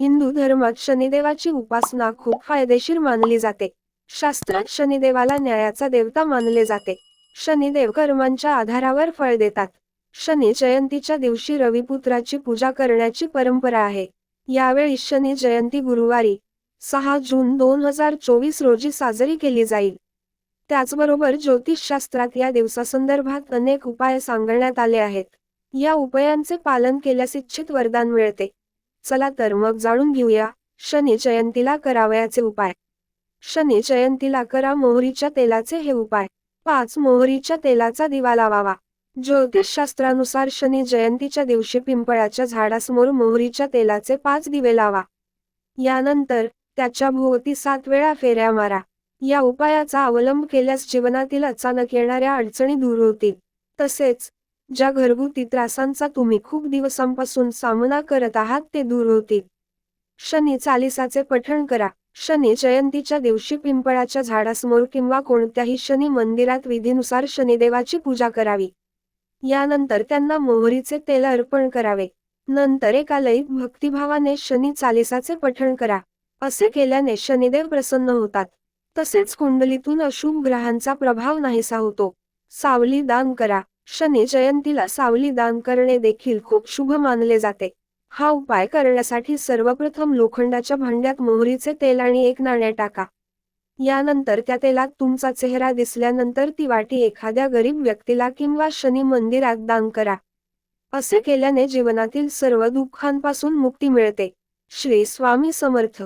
हिंदू धर्मात शनिदेवाची उपासना खूप फायदेशीर मानली जाते. शास्त्रात शनिदेवाला न्यायाचा देवता मानले जाते. शनिदेव कर्मांच्या आधारावर फळ देतात. शनी जयंतीच्या दिवशी रविपुत्राची पूजा करण्याची परंपरा आहे. यावेळी शनी जयंती गुरुवारी सहा जून दोन हजार चोवीस रोजी साजरी केली जाईल. त्याचबरोबर ज्योतिषशास्त्रात या दिवसासंदर्भात अनेक उपाय सांगण्यात आले आहेत. या उपायांचे पालन केल्यास इच्छित वरदान मिळते. चला तर मग जाणून घेऊया शनी जयंतीला करावयाचे उपाय. शनी जयंतीला करा मोहरीच्या तेलाचे हे उपाय. पाच मोहरीच्या तेलाचा दिवा लावावा. ज्योतिषशास्त्रानुसार शनी जयंतीच्या दिवशी पिंपळाच्या झाडासमोर मोहरीच्या तेलाचे पाच दिवे लावा. यानंतर त्याच्या भोवती सात वेळा फेऱ्या मारा. या उपायाचा अवलंब केल्यास जीवनातील अचानक येणाऱ्या अडचणी दूर होतील. तसेच ज्या घरगुती त्रासांचा तुम्ही खूप दिवसांपासून सामना करत आहात ते दूर होतील. शनी चालिसाचे पठण करा. शनी जयंतीच्या दिवशी पिंपळाच्या झाडासमोर किंवा कोणत्याही शनी मंदिरात विधीनुसार शनिदेवाची पूजा करावी. यानंतर त्यांना मोहरीचे तेल अर्पण करावे. नंतर एका लईत भक्तिभावाने शनी चालिसाचे पठण करा. असे केल्याने शनिदेव प्रसन्न होतात. तसेच कुंडलीतून अशुभ ग्रहांचा प्रभाव नाहीसा होतो. सावली दान करा. शनी जयंतीला सावली दान करणे देखील खूप शुभ मानले जाते. हा उपाय करण्यासाठी सर्वप्रथम लोखंडाच्या भांड्यात मोहरीचे तेल आणि एक नाणे टाका. यानंतर त्या तेलात तुमचा चेहरा दिसल्यानंतर ती वाटी एखाद्या गरीब व्यक्तीला किंवा शनी मंदिरात दान करा. असे केल्याने जीवनातील सर्व दुःखांपासून मुक्ती मिळते. श्री स्वामी समर्थ.